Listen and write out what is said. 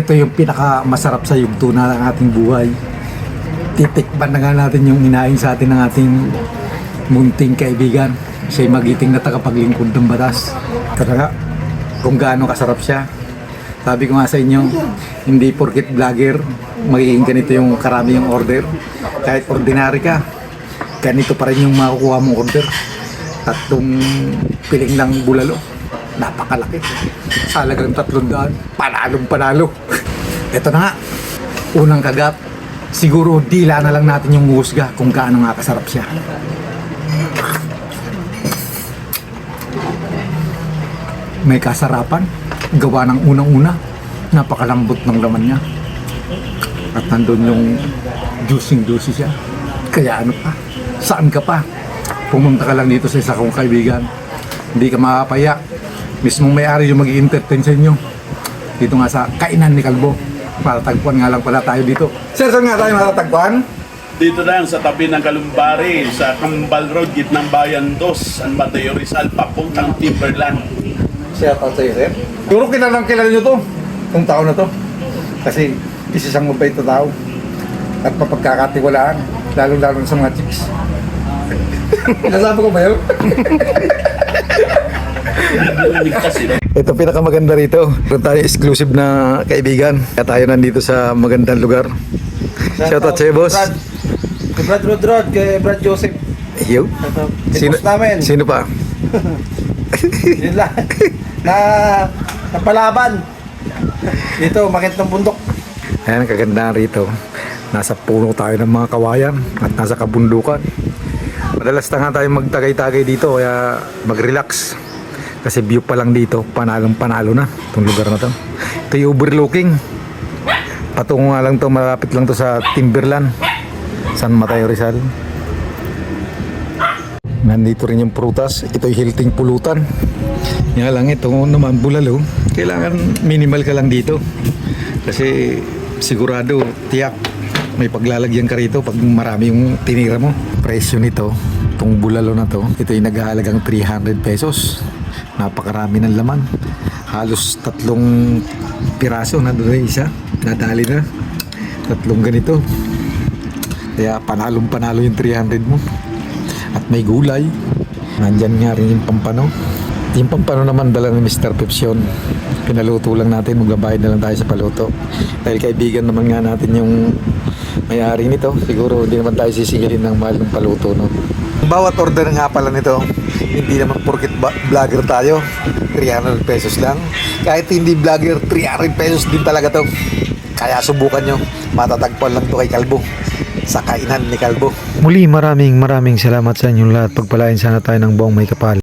Ito yung pinaka masarap sa yugto na ng ating buhay. Titikban na nga natin yung inaing sa atin ng ating munting kaibigan. Siya'y magiting na tagapaglingkod ng batas. Kaya nga, kung gaano kasarap siya. Sabi ko nga sa inyo, hindi porkit vlogger, magiging ganito yung karami yung order. Kahit ordinary ka, ganito pa rin yung makukuha mong order. Tatlong piling ng bulalo. Napakalaki. Tatlong daan. Panalong panalo. Ito na nga. Unang kagat. Siguro dila na lang natin yung husga kung gaano nga kasarap siya. May kasarapan. Gawa ng unang-una. Napakalambot ng laman niya. At nandun yung juicing-juicy siya. Kaya ano pa? Saan ka pa? Pumunta ka lang dito sa isa kong kaibigan. Hindi ka makapaya. Mismong may-ari yung mag entertain sa inyo. Dito nga sa kainan ni Kalbo. Matatagpuan nga lang pala tayo dito. Sir, saan nga tayo matatagpuan? Dito lang sa tabi ng Kalumbari, sa Kambal Road, Gitnang Bayan 2, San Mateo Rizal, papuntang Timberland. Shout out sa'yo, sir. Siguro kilalang kilala nyo to. Itong tao na to. Kasi isa siyang mabait na tao. At mapagkakatiwalaan. Lalo-lalo sa mga chicks. Nasabi ko ba yun? Ito pinakamaganda rito. Meron tayo exclusive na kaibigan. Kaya tayo nandito sa magandang lugar. Shout out sa'yo, boss. Brad. Kay Brad Rodrod, kay Brad Joseph. Yo. Sino, boss namin. sino pa? Yun lang. na, napalaban. Dito, makit ng bundok. Ayan, kagandahan rito. Nasa puno tayo ng mga kawayan at nasa kabundukan. Madalas na nga tayo magtagay-tagay dito kaya mag-relax. Kasi view pa lang dito, panalong panalo na itong lugar na to. Ito yung overlooking. Patungo nga lang to, malapit lang to sa Timberland. San Mateo Rizal. Nandito rin yung prutas. Ito yung hilting pulutan. Nga lang ito naman bulalo. Kailangan minimal ka lang dito. Kasi sigurado tiyak may paglalagyan ka rito pag marami yung tinira mo. Presyo nito, itong bulalo na to, ito yung naghahalagang 300 pesos. Napakarami ng laman. Halos tatlong piraso na doon isa. Nadali na. Tatlong ganito. Kaya panalong panalo yung 300 mo. At may gulay. Nandyan nga rin yung pampano. Yung pampano naman dala ni Mr. Yun. Pinaluto lang natin, magbabayad na lang tayo sa paluto. Dahil kaibigan naman nga natin yung may-ari nito. Siguro hindi naman tayo sisigilin ng mahal ng paluto. No? Bawat order nga pala nito, hindi naman porkit vlogger tayo, 300 pesos lang. Kahit hindi vlogger, 300 pesos din talaga to. Kaya subukan nyo, matatagpuan lang to kay Kalbo sa kainan ni Kalbo. Muli maraming maraming salamat sa inyong lahat. Pagpalain sana tayo ng buong may kapal.